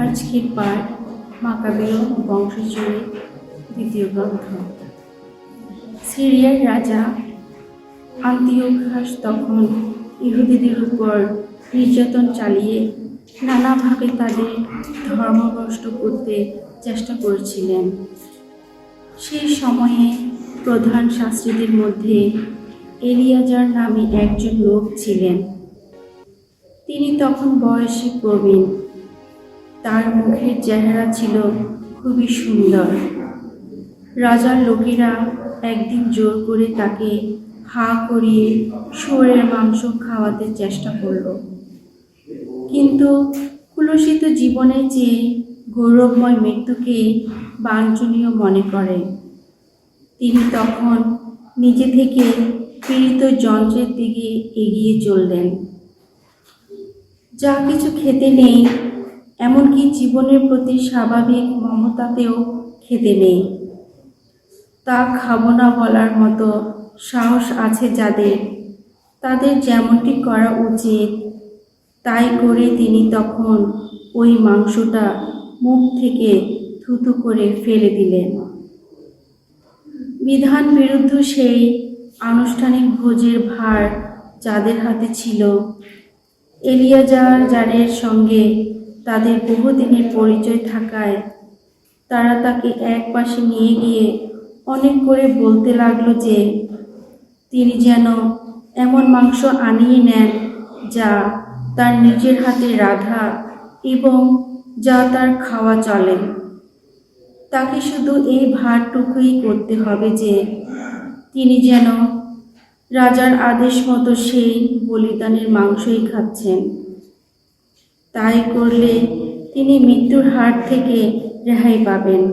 আজকের পাঠ মাকাবেয় বংশজুড়ে দ্বিতীয় গ্রন্থ। সিরিয়ার রাজা আন্তিওখাস তখন ইহুদিদের উপর নির্যাতন চালিয়ে নানাভাবে তাদের ধর্মভ্রষ্ট করতে চেষ্টা করেছিলেন। সেই সময়ে প্রধান শাস্ত্রীদের মধ্যে এলিয়াজার নামে একজন লোক ছিলেন। তিনি তখন বয়সে প্রবীণ। তার মুখের চেহারা ছিল খুবই সুন্দর। রাজার লোকেরা একদিন জোর করে তাকে হা করিয়ে শুয়োরের মাংস খাওয়াতে চেষ্টা করল। কিন্তু কুলসিত জীবনের চেয়ে গৌরবময় মৃত্যুকে বাঞ্ছনীয় মনে করে, তিনি তখন নিজে থেকে পীড়িত যন্ত্রের দিকে এগিয়ে চললেন। যা কিছু খেতে নেই এমনকি জীবনের প্রতি স্বাভাবিক মমতাতেও খেতে নেই। তা খাব না বলার মতো সাহস আছে যাদের। তাদের যেমনটি করা উচিত, তাই করে তিনি তখন ওই মাংসটা মুখ থেকে থুতু করে ফেলে দিলেন। বিধান বিরুদ্ধ সেই আনুষ্ঠানিক ভোজের ভার যাদের হাতে ছিল, এলিয়াজার জারের সঙ্গে তাদের বহুদিনের পরিচয় থাকায় তারা তাকে এক পাশে নিয়ে গিয়ে অনেক করে বলতে লাগল যে, তিনি যেন এমন মাংস আনিয়ে নেন যা তার নিজের হাতে রাধা এবং যা তার খাওয়া চলে। তাকে শুধু এই ভারটুকুই করতে হবে যে, তিনি যেন রাজার আদেশ মতো সেই বলিদানের মাংসই খাচ্ছেন। তাই করলে তিনি মৃত্যুর হাত থেকে রেহাই পাবেন।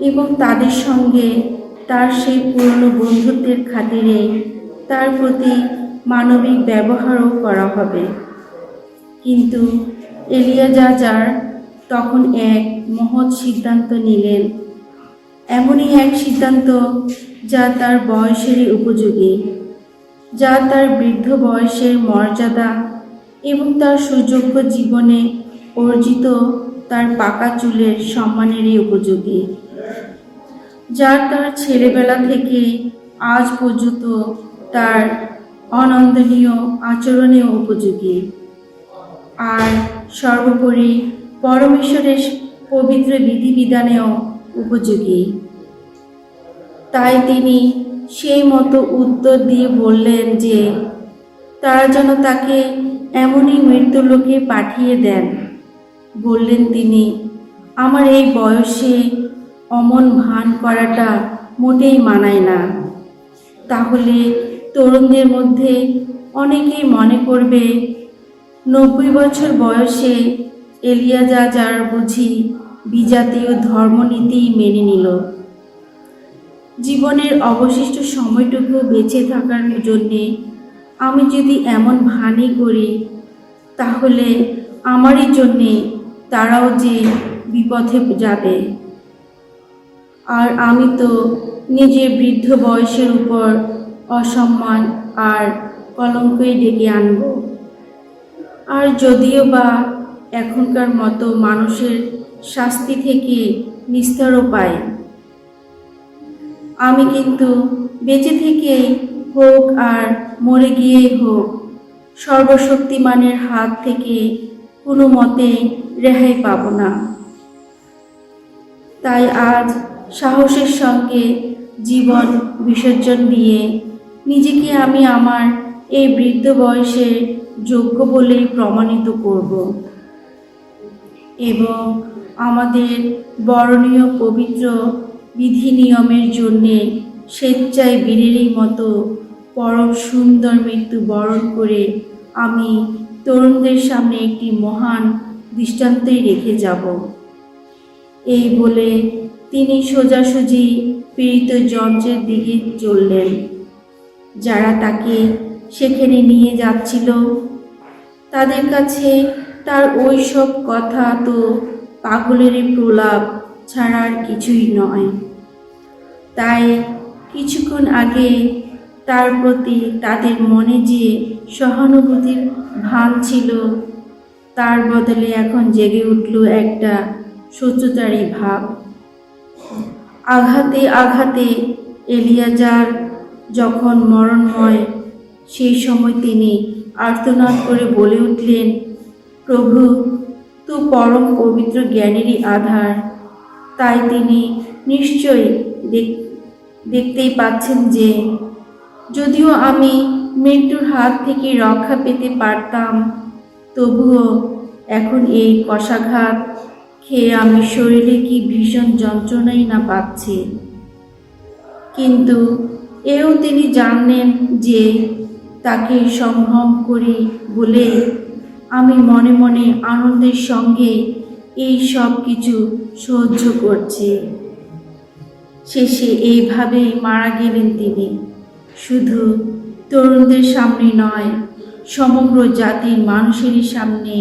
এবং তাদের সঙ্গে তার সেই পুরনো বন্ধুত্বের খাতিরে তার প্রতি মানবিক ব্যবহারও করা হবে। কিন্তু এলিয়াজাজার তখন এক মহৎ সিদ্ধান্ত নিলেন। এমনই এক সিদ্ধান্ত যা তার বয়সেরই উপযোগী, যা তার বৃদ্ধ বয়সের মর্যাদা এবং তার সুযোগ্য জীবনে অর্জিত তার পাকা চুলের সম্মানেরই উপযোগী। যা তার ছেলেবেলা থেকে আজ পর্যন্ত তার অনন্দনীয় আচরণেও উপযোগী। আর সর্বোপরি পরমেশ্বরের পবিত্র বিধিবিধানেও উপযোগী। তাই তিনি সেই মতো উত্তর দিয়ে বললেন যে, তারা যেন তাকে এমনই মৃত্যুলোকে পাঠিয়ে দেন। বললেন তিনি, আমার এই বয়সে অমন ভান করাটা মোটেই মানায় না। তাহলে তরুণদের মধ্যে অনেকেই মনে করবে, নব্বই বছর বয়সে এলিয়াজাজার বুঝি বিজাতীয় ধর্মনীতি মেনে নিল। জীবনের অবশিষ্ট সময়টুকু বেঁচে থাকার জন্যে আমি যদি এমন ভানই করি, তাহলে আমারই জন্যে তারাও যে বিপথে যাবে। আর আমি তো নিজের বৃদ্ধ বয়সের উপর অসম্মান আর কলঙ্কই ডেকে আনব। আর যদিও বা এখনকার মতো মানুষের শাস্তি থেকে নিস্তারও পায় আমি কিন্তু বেঁচে থেকেই হোক আর মরে গিয়েই হোক, সর্বশক্তিমানের হাত থেকে কোনো মতে রেহাই পাব না। তাই আজ সাহসের সঙ্গে জীবন বিসর্জন দিয়ে নিজেকে আমি আমার এই বৃদ্ধ বয়সে যোগ্য বলেই প্রমাণিত করব এবং আমাদের বরণীয় পবিত্র বিধি নিয়মের জন্যে স্বেচ্ছায় বীরেরই মতো পরম সুন্দর মৃত্যু বরণ করে আমি তরুণদের সামনে একটি মহান দৃষ্টান্তই রেখে যাব। এই বলে তিনি সোজাসুজি পীড়িত যন্ত্রের দিকে চললেন। যারা তাকে সেখানে নিয়ে যাচ্ছিল, তাদের কাছে তার ওই সব কথা তো পাগলেরই প্রলাপ ছাড়া আর কিছুই নয়। তাই কিছুক্ষণ আগে তার প্রতি তাদের মনে যে সহানুভূতির ভান ছিল, তার বদলে এখন জেগে উঠল একটা শত্রুতারী ভাব। আঘাতে আঘাতে এলিয়াজার যখন মরণময়, সেই সময় তিনি আর্তনাদ করে বলে উঠলেন, প্রভু, তু পরম পবিত্র জ্ঞানেরই আধার। তাই তিনি নিশ্চয়ই দেখ- দেখতেই পাচ্ছেন যে যদিও আমি মৃত্যুর হাত থেকে রক্ষা পেতে পারতাম, তবুও এখন এই কষাঘাত খেয়ে আমি শরীরে কি ভীষণ যন্ত্রণাই না পাচ্ছি। কিন্তু এও তিনি জানলেন যে তাকে সম্ভ্রম করি বলে আমি মনে মনে আনন্দের সঙ্গে এই সব কিছু সহ্য করছি। শেষে এইভাবেই মারা গেলেন তিনি। শুধু তরুণদের সামনে নয়, সমগ্র জাতির মানুষেরই সামনে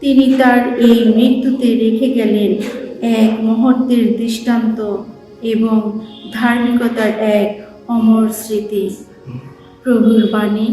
তিনি তার এই মৃত্যুতে রেখে গেলেন এক মুহূর্তের দৃষ্টান্ত এবং ধার্মিকতার এক অমর স্মৃতি। প্রভুর বাণী